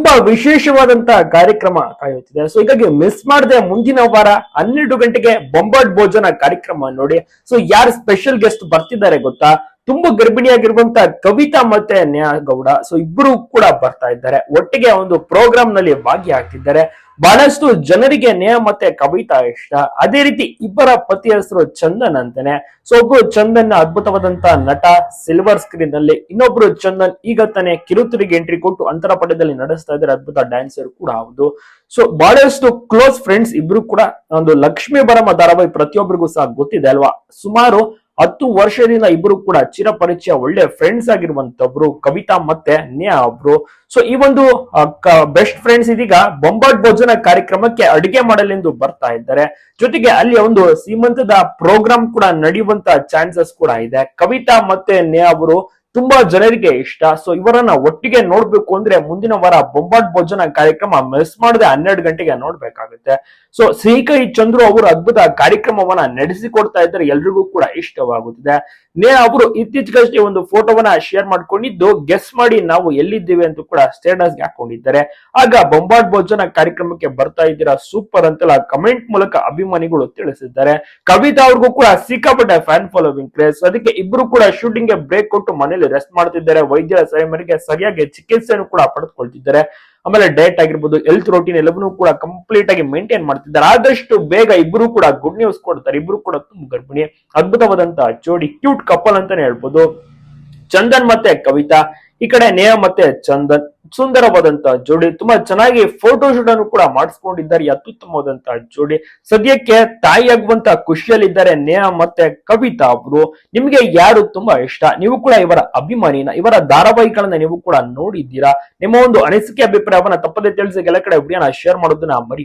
ತುಂಬಾ ವಿಶೇಷವಾದಂತ ಕಾರ್ಯಕ್ರಮ ಕಾಯುತ್ತಿದೆ. ಸೊ ಹೀಗಾಗಿ ಮಿಸ್ ಮಾಡದೆ ಮುಂದಿನ ವಾರ ಹನ್ನೆರಡು ಗಂಟೆಗೆ ಬೊಂಬಾಟ್ ಭೋಜನ ಕಾರ್ಯಕ್ರಮ ನೋಡಿ. ಸೊ ಯಾರು ಸ್ಪೆಷಲ್ ಗೆಸ್ಟ್ ಬರ್ತಿದ್ದಾರೆ ಗೊತ್ತಾ? ತುಂಬಾ ಗರ್ಭಿಣಿಯಾಗಿರುವಂತ ಕವಿತಾ ಮತ್ತೆ ನ್ಯಾ ಗೌಡ ಸೊ ಇಬ್ರು ಕೂಡ ಬರ್ತಾ ಇದ್ದಾರೆ. ಒಟ್ಟಿಗೆ ಒಂದು ಪ್ರೋಗ್ರಾಮ್ನಲ್ಲಿ ಭಾಗಿಯಾಗ್ತಿದ್ದಾರೆ. ಬಹಳಷ್ಟು ಜನರಿಗೆ ನೇಹ ಮತ್ತೆ ಕವಿತಾ ಇಷ್ಟ. ಅದೇ ರೀತಿ ಇಬ್ಬರ ಪತಿ ಹೆಸರು ಚಂದನ್ ಅಂತಾನೆ. ಸೊ ಒಬ್ರು ಚಂದನ್ ಅದ್ಭುತವಾದಂತ ನಟ ಸಿಲ್ವರ್ ಸ್ಕ್ರೀನ್ನಲ್ಲಿ ಇನ್ನೊಬ್ರು ಚಂದನ್ ಈಗ ತಾನೇ ಕಿರುತಿರಿಗೆ ಎಂಟ್ರಿ ಕೊಟ್ಟು ಅಂತರ ಪಡೆದಲ್ಲಿ ನಡೆಸ್ತಾ ಇದ್ದಾರೆ. ಅದ್ಭುತ ಡ್ಯಾನ್ಸರ್ ಕೂಡ ಹೌದು. ಸೊ ಬಹಳಷ್ಟು ಕ್ಲೋಸ್ ಫ್ರೆಂಡ್ಸ್ ಇಬ್ರು ಕೂಡ. ಒಂದು ಲಕ್ಷ್ಮೀ ಬರಮ ಧಾರಾವಾಹಿ ಪ್ರತಿಯೊಬ್ಬರಿಗೂ ಸಹ ಗೊತ್ತಿದೆ ಅಲ್ವಾ? ಸುಮಾರು ಹತ್ತು ವರ್ಷದಿಂದ ಇಬ್ರು ಕೂಡ ಚಿರಪರಿಚಯ ಒಳ್ಳೆ ಫ್ರೆಂಡ್ಸ್ ಆಗಿರುವಂತವ್ರು ಕವಿತಾ ಮತ್ತೆ ನೇಹಾ ಅವರು. ಸೊ ಈ ಒಂದು ಬೆಸ್ಟ್ ಫ್ರೆಂಡ್ಸ್ ಇದೀಗ ಬೊಂಬಾಟ್ ಭೋಜನ ಕಾರ್ಯಕ್ರಮಕ್ಕೆ ಅಡಿಗೆ ಮಾಡಲೆಂದು ಬರ್ತಾ ಇದ್ದಾರೆ. ಜೊತೆಗೆ ಅಲ್ಲಿ ಒಂದು ಸೀಮಂತದ ಪ್ರೋಗ್ರಾಮ್ ಕೂಡ ನಡೆಯುವಂತ ಚಾನ್ಸಸ್ ಕೂಡ ಇದೆ. ಕವಿತಾ ಮತ್ತೆ ನೇಹಾ ಅವರು ತುಂಬಾ ಜನರಿಗೆ ಇಷ್ಟ. ಸೊ ಇವರನ್ನ ಒಟ್ಟಿಗೆ ನೋಡ್ಬೇಕು ಅಂದ್ರೆ ಮುಂದಿನ ವಾರ ಬೊಂಬಾಟ್ ಭೋಜನ ಕಾರ್ಯಕ್ರಮ ಮಿಸ್ ಮಾಡದೆ ಹನ್ನೆರಡು ಗಂಟೆಗೆ ನೋಡ್ಬೇಕಾಗುತ್ತೆ. ಸೊ ಸಿಹಿಕೈ ಚಂದ್ರು ಅವರು ಅದ್ಭುತ ಕಾರ್ಯಕ್ರಮವನ್ನ ನಡೆಸಿಕೊಡ್ತಾ ಇದ್ರೆ ಎಲ್ರಿಗೂ ಕೂಡ ಇಷ್ಟವಾಗುತ್ತದೆ. ನೇ ಅವರು ಇತ್ತೀಚೆಗಷ್ಟೇ ಒಂದು ಫೋಟೋವನ್ನ ಶೇರ್ ಮಾಡ್ಕೊಂಡಿದ್ದು, ಗೆಸ್ ಮಾಡಿ ನಾವು ಎಲ್ಲಿದ್ದೀವಿ ಅಂತ ಕೂಡ ಸ್ಟೇಟಸ್ಗೆ ಹಾಕೊಂಡಿದ್ದಾರೆ. ಆಗ ಬೊಂಬಾಟ್ ಭೋಜನ ಕಾರ್ಯಕ್ರಮಕ್ಕೆ ಬರ್ತಾ ಇದ್ದೀರಾ ಸೂಪರ್ ಅಂತೆಲ್ಲ ಕಮೆಂಟ್ ಮೂಲಕ ಅಭಿಮಾನಿಗಳು ತಿಳಿಸಿದ್ದಾರೆ. ಕವಿತಾ ಅವ್ರಿಗೂ ಕೂಡ ಸಿಕ್ಕಾಪಟ್ಟೆ ಫ್ಯಾನ್ ಫಾಲೋವಿಂಗ್ ಕ್ರೇಸ್ ಅದಕ್ಕೆ ಇಬ್ರು ಕೂಡ ಶೂಟಿಂಗ್ಗೆ ಬ್ರೇಕ್ ಕೊಟ್ಟು ಮನೇಲಿ ರೆಸ್ಟ್ ಮಾಡುತ್ತಿದ್ದಾರೆ ವೈದ್ಯರ ಸಲಹೆ ಮೇರೆಗೆ ಸರಿಯಾಗಿ ಚಿಕಿತ್ಸೆಯನ್ನು ಕೂಡ ಪಡೆದುಕೊಳ್ತಿದ್ದಾರೆ. ಆಮೇಲೆ ಡಯಟ್ ಆಗಿರ್ಬೋದು ಹೆಲ್ತ್ ರೋಟೀನ್ ಎಲ್ಲವನ್ನೂ ಕೂಡ ಕಂಪ್ಲೀಟ್ ಆಗಿ ಮೇಂಟೈನ್ ಮಾಡ್ತಿದ್ದಾರೆ. ಆದಷ್ಟು ಬೇಗ ಇಬ್ರು ಕೂಡ ಗುಡ್ ನ್ಯೂಸ್ ಕೊಡ್ತಾರೆ. ಇಬ್ರು ಕೂಡ ತುಂಬ ಗರ್ಭಿಣಿ, ಅದ್ಭುತವಾದಂತಹ ಜೋಡಿ ಕ್ಯೂಟ್ ಕಪಲ್ ಅಂತಾನೆ ಹೇಳ್ಬೋದು. ಚಂದನ್ ಮತ್ತೆ ಕವಿತಾ ಈ ಕಡೆ ನೇಹ ಮತ್ತೆ ಚಂದನ್, ಸುಂದರವಾದಂತ ಜೋಡಿ, ತುಂಬಾ ಚೆನ್ನಾಗಿ ಫೋಟೋ ಶೂಟ್ ಅನ್ನು ಕೂಡ ಮಾಡಿಸ್ಕೊಂಡಿದ್ದಾರೆ. ಅತ್ಯುತ್ತಮವಾದಂತಹ ಅತ್ಯುತ್ತಮವಾದಂತ ಜೋಡಿ. ಸದ್ಯಕ್ಕೆ ತಾಯಿಯಾಗುವಂತಹ ಖುಷಿಯಲ್ಲಿದ್ದಾರೆ ನೇಹ ಮತ್ತೆ ಕವಿತಾ ಅವರು. ನಿಮ್ಗೆ ಯಾರು ತುಂಬಾ ಇಷ್ಟ? ನೀವು ಕೂಡ ಇವರ ಅಭಿಮಾನಿನ, ಇವರ ಧಾರಾವಾಹಿಗಳನ್ನ ನೀವು ಕೂಡ ನೋಡಿದ್ದೀರಾ? ನಿಮ್ಮ ಒಂದು ಅನಿಸಿಕೆ ಅಭಿಪ್ರಾಯವನ್ನ ತಪ್ಪದೆ ತಿಳಿಸಿ ಕೆಲ ಕಡೆ ಶೇರ್ ಮಾಡೋದನ್ನ ಮರಿ